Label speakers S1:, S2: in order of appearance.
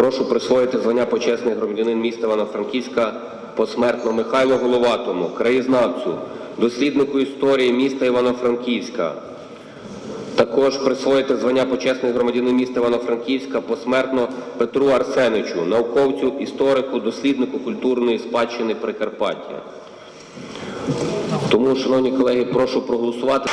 S1: Прошу присвоїти звання почесний громадянин міста Івано-Франківська посмертно Михайлу Головатому, краєзнавцю, досліднику історії міста Івано-Франківська. Також присвоїти звання почесний громадянин міста Івано-Франківська посмертно Петру Арсеничу, науковцю, історику, досліднику культурної спадщини Прикарпаття. Тому, шановні колеги, прошу проголосувати.